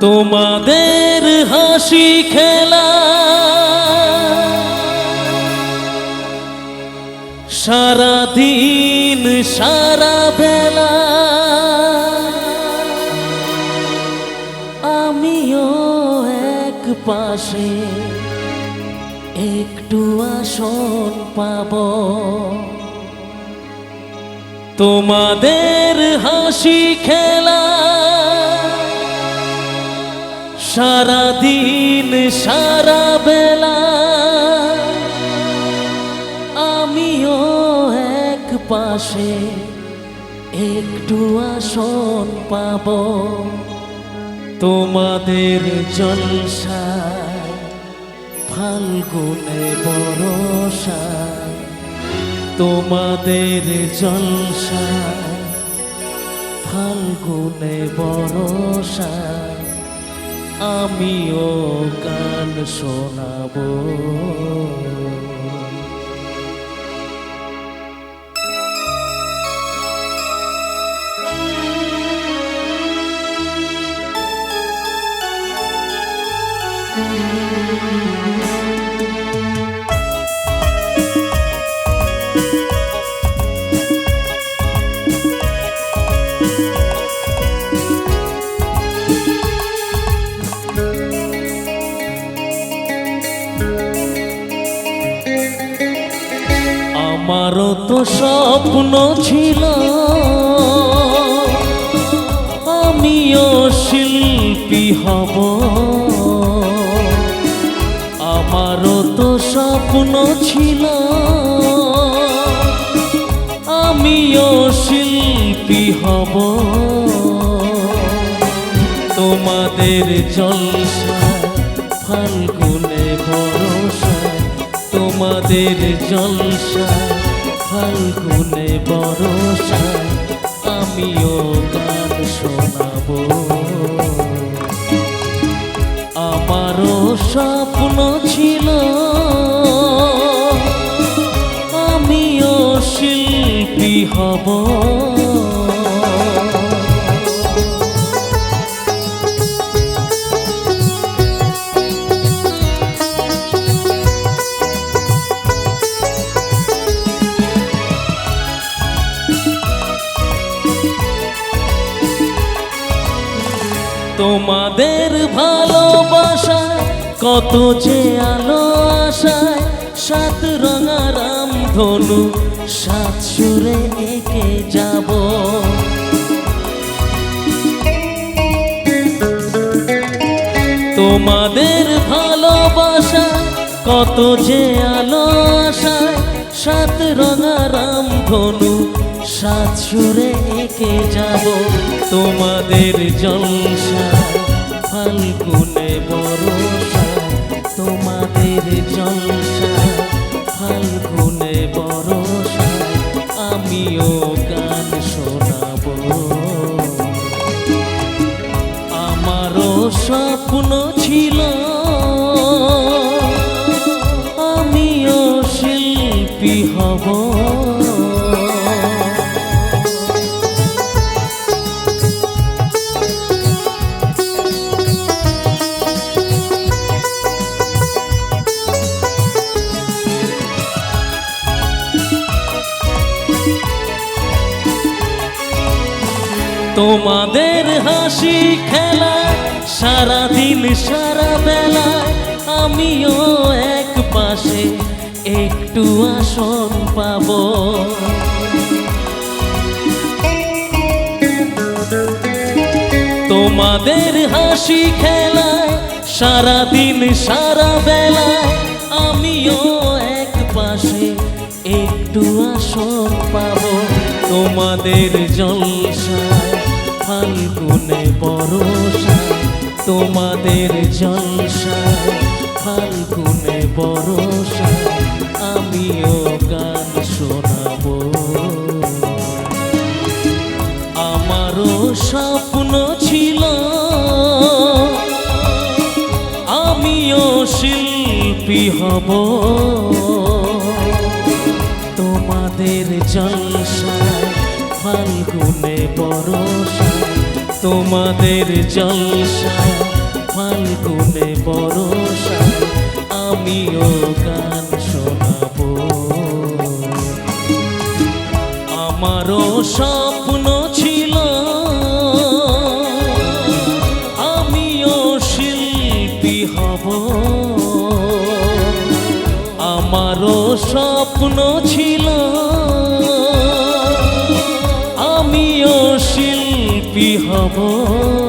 তোমাদের হাসি খেলা। সারাদিন সারা বেলা। আমিও এক পাশে, একটু আসন পাব। তোমাদের হাসি খেলা সারাদিন, সারা বেলা আমিও এক পাশে একটু আসন পাব। তোমাদের জলসা ফাল্গুনে বরসা তোমাদের জলসা ফাল্গুনে বরসা আমিও গান শোনাবো। আমারও তো স্বপ্ন ছিল। আমিও শিল্পী হব। আমারও তো স্বপ্ন ছিল। আমিও শিল্পী হব। তোমাদের জলসা ফাল্গুনে বরসা তোমাদের জলসা ফাল্গুনে বরসা আমিও গান শোনাব। আমারও স্বপ্ন ছিল আমিও শিল্পী হব। তোমাদের ভালোবাসা, কত যে আলো আশায়, সাত রঙা রাম ধনু সাত সুরে একে যাব। তোমাদের ভালোবাসা, কত যে আলো আশায়, সাত রঙা রাম ধনু সাত সুরে একে যাব। তোমাদের জলসা ফাল্গুনে বরসা তোমাদের জলসা ফাল্গুনে বরসা আমিও গান শোনাব। আমারও স্বপ্ন তোমাদের হাসি খেলা, সারাদিন সারা বেলায় আমিও এক পাশে একটু আসন পাবো। তোমাদের হাসি খেলায় সারাদিন সারা বেলা আমিও এক পাশে একটু আসন পাবো। তোমাদের জলসায় ফাল্গুনে বরসা, তোমাদের জলসায় ফাল্গুনে বরসা, আমিও গান শোনাবো। আমারও স্বপ্ন ছিল, আমিও শিল্পী হব। তোমাদের জলসায় ফাল্গুনে বরসা তোমাদের জলসা ফাল্গুনে বরসা আমিও গান শোনাবো। আমারও স্বপ্ন ছিল, আমিও শিল্পী হব। আমারও স্বপ্ন ছিল শিল্পী হব